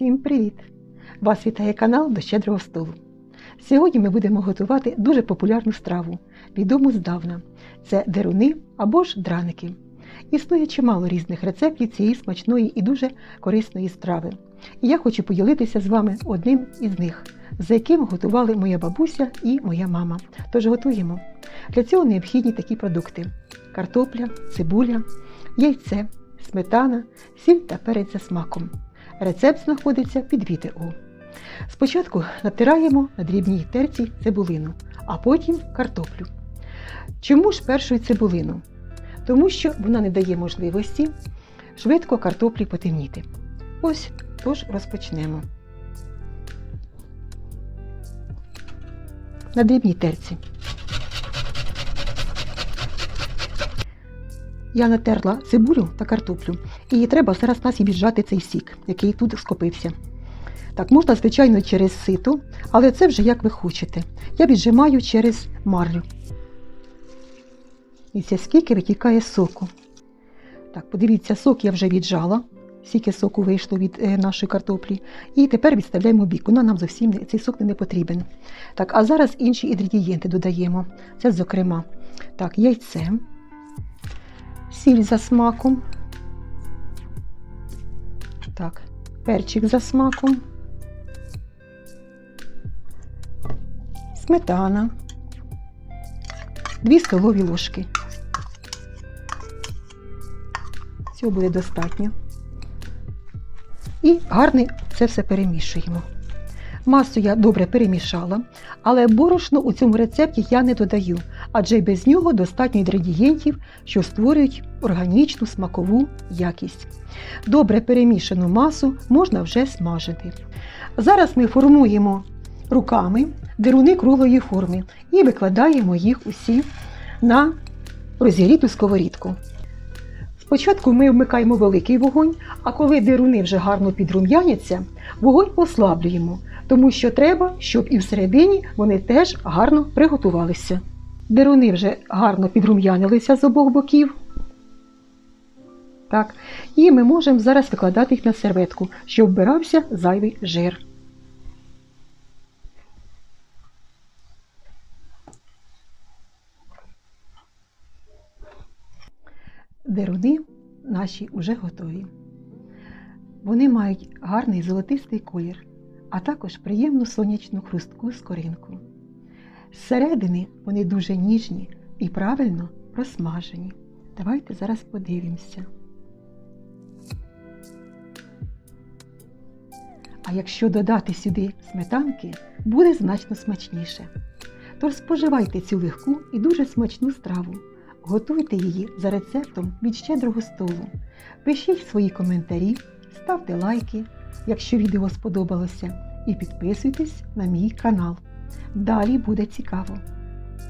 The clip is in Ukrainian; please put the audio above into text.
Усім привіт! Вас вітає канал до щедрого столу. Сьогодні ми будемо готувати дуже популярну страву, відому здавна. Це деруни або ж драники. Існує чимало різних рецептів цієї смачної і дуже корисної страви. І я хочу поділитися з вами одним із них, за яким готували моя бабуся і моя мама. Тож готуємо. Для цього необхідні такі продукти: картопля, цибуля, яйце, сметана, сіль та перець за смаком. Рецепт знаходиться під відео. Спочатку натираємо на дрібній терці цибулину, а потім картоплю. Чому ж першою цибулину? Тому що вона не дає можливості швидко картоплі потемніти. Ось тож розпочнемо. На дрібній терці. Я натерла цибулю та картоплю, і треба зараз нас віджати цей сік, який тут скопився. Так, можна, звичайно, через сито, але це вже як ви хочете. Я віджимаю через марлю. І це скільки витікає соку. Так, подивіться, сок я вже віджала, скільки соку вийшло від е, нашої картоплі. І тепер відставляємо бік. Вона нам зовсім цей сок не потрібен. Так, а зараз інші інгредієнти додаємо. Це, зокрема, так, яйце, сіль за смаком. Так, перчик за смаком. Сметана. 2 столові ложки. Цього буде достатньо. І гарно це все перемішуємо. Масу я добре перемішала, але борошно у цьому рецепті я не додаю, адже й без нього достатньо інгредієнтів, що створюють органічну смакову якість. Добре перемішану масу можна вже смажити. Зараз ми формуємо руками деруни круглої форми і викладаємо їх усі на розігріту сковорідку. Спочатку ми вмикаємо великий вогонь, а коли деруни вже гарно підрум'яняться, вогонь послаблюємо, тому що треба, щоб і всередині вони теж гарно приготувалися. Деруни вже гарно підрум'янилися з обох боків. Так, і ми можемо зараз викладати їх на серветку, щоб вбирався зайвий жир. Деруни наші вже готові. Вони мають гарний золотистий колір, а також приємну сонячну хрустку скоринку. Зсередини вони дуже ніжні і правильно просмажені. Давайте зараз подивимося. А якщо додати сюди сметанки, буде значно смачніше. Тож споживайте цю легку і дуже смачну страву. Готуйте її за рецептом від щедрого столу. Пишіть свої коментарі, ставте лайки, якщо відео сподобалося, і підписуйтесь на мій канал. Далі буде цікаво.